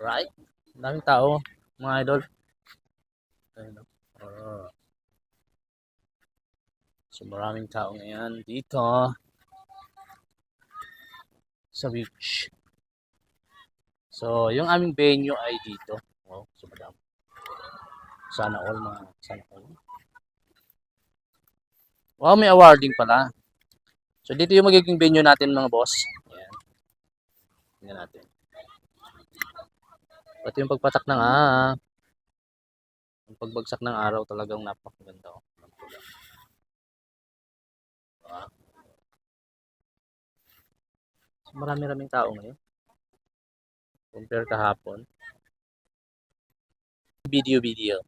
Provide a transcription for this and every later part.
Right? Daming tao, mga idol. Ayun, oh. So maraming tao ngayon dito sa beach. So, yung aming venue ay dito. Oh, so madam. Sana all mga sana all. Wow, may awarding pala. So, dito yung magiging venue natin mga boss. Ayan. Tingnan natin. Pati yung pagpatak ng ah. Ang pagbagsak ng araw talagang napakaganda. Oh. Ah. So, marami-raming tao ngayon. Compare kahapon. Video, video.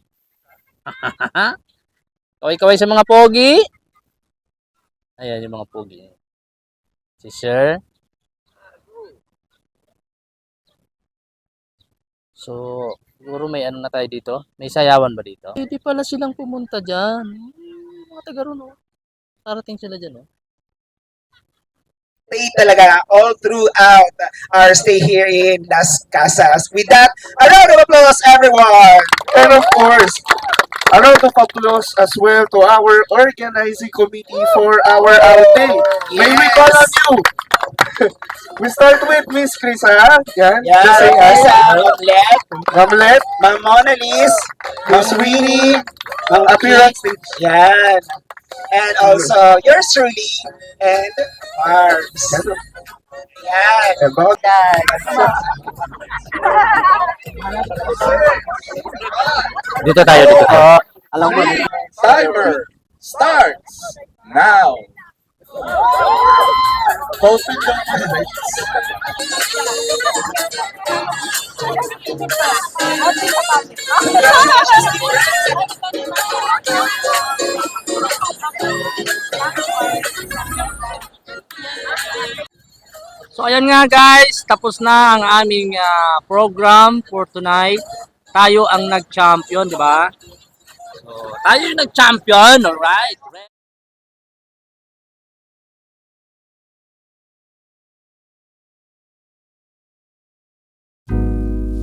Kaway-kaway sa mga pogi. Ayan yung mga pogi. Si Sir. So, siguro may ano na tayo dito. May sayawan ba dito? Hindi pala silang pumunta dyan. Hmm, mga taga ron, oh. Parating sila dyan, oh. stay talaga all throughout our stay here in Las Casas. With that, a round of applause, everyone! And of course, a round of applause as well to our organizing committee for our outing. May we call on you? We start with Miss Krisa. Yan. Yeah, Just say hi. Lisa, Mamlet, Ramlet, Ma'am Mona Liz, Ma'am Winnie, Ma'am appearance. Yan. And also, yours truly, and Mars. Yan. About Dito tayo, dito tayo. Alam mo, timer starts now. Posted documents. So ayan nga guys, tapos na ang aming ah, program for tonight. Tayo ang nag-champion, di ba? So, tayo yung nag-champion, alright?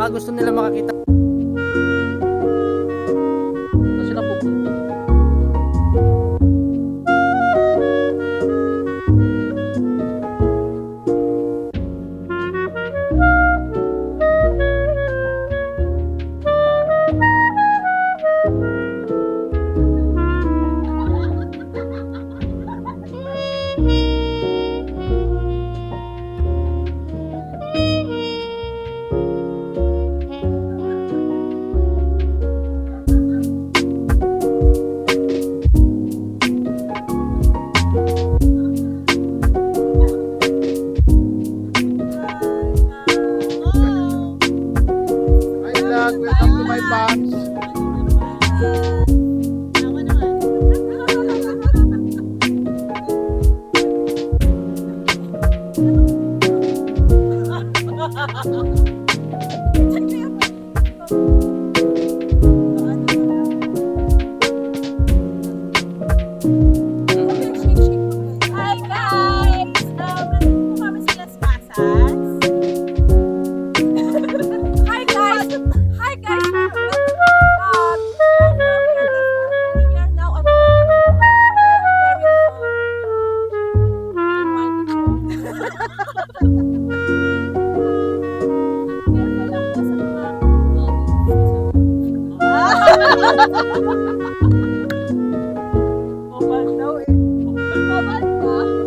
baka gusto nila makakita. Welcome to my box. Opal daw eh. Opal ba?